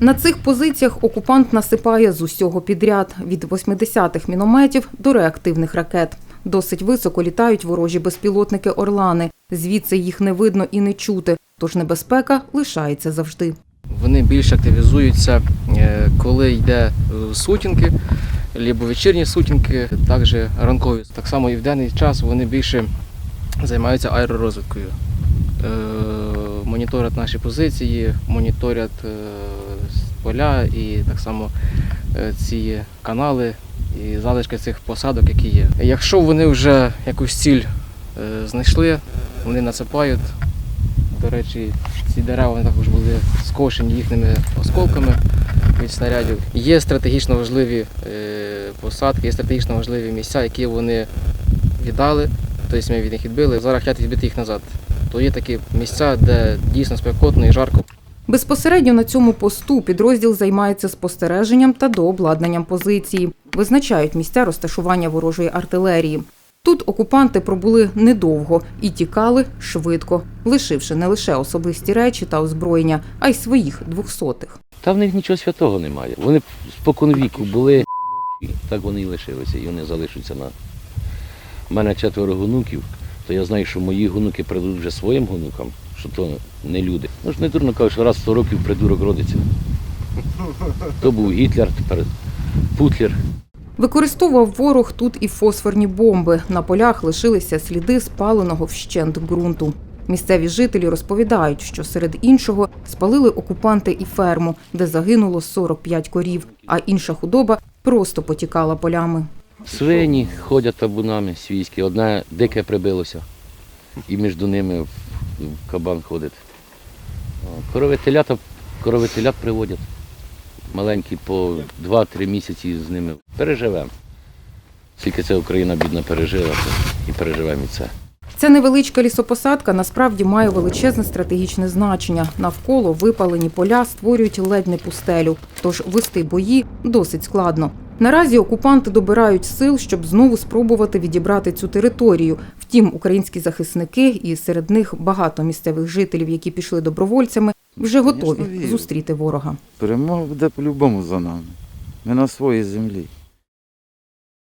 На цих позиціях окупант насипає з усього підряд від 80-х мінометів до реактивних ракет. Досить високо літають ворожі безпілотники Орлани. Звідси їх не видно і не чути, тож небезпека лишається завжди. Вони більш активізуються, е, коли йде е, сутінки, або вечірні сутінки, також ранкові. Так само і в денний час вони більше займаються аеророзвідкою. Моніторять наші позиції, моніторять е, поля і так само е, ці канали і залишки цих посадок, які є. Якщо вони вже якусь ціль е, знайшли, вони насипають. До речі, ці дерева вони також були скошені їхніми осколками від снарядів. Є стратегічно важливі посадки, є стратегічно важливі місця, які вони віддали, тобто ми від них відбили. Зараз хочуть відбити їх назад. То є такі місця, де дійсно спекотно і жарко. Безпосередньо на цьому посту підрозділ займається спостереженням та дообладнанням позиції. Визначають місця розташування ворожої артилерії. Тут окупанти пробули недовго і тікали швидко, лишивши не лише особисті речі та озброєння, а й своїх двохсотих. Та в них нічого святого немає. Вони споконвіку були, так вони і лишилися, і вони залишаться на. У мене четверо гонуків, то я знаю, що мої гонуки придуть вже своїм гонукам, що то не люди. Ну ж не дурно кажуть, що раз в 100 років придурок родиться. То був Гітлер, тепер Путлер. Використовував ворог тут і фосфорні бомби. На полях лишилися сліди спаленого вщент ґрунту. Місцеві жителі розповідають, що серед іншого спалили окупанти і ферму, де загинуло 45 корів, а інша худоба просто потікала полями. Свині ходять табунами свійські, одне дике прибилося, і між ними кабан ходить. Корови телята, корови телят приводять. Маленькі по 2-3 місяці з ними. Переживемо. Скільки це Україна бідна пережила, і переживемо і це. Ця невеличка лісопосадка насправді має величезне стратегічне значення. Навколо випалені поля створюють ледь не пустелю, тож вести бої досить складно. Наразі окупанти добирають сил, щоб знову спробувати відібрати цю територію. Втім, українські захисники, і серед них багато місцевих жителів, які пішли добровольцями, вже готові зустріти ворога. Перемога буде по-любому за нами. Ми на своїй землі.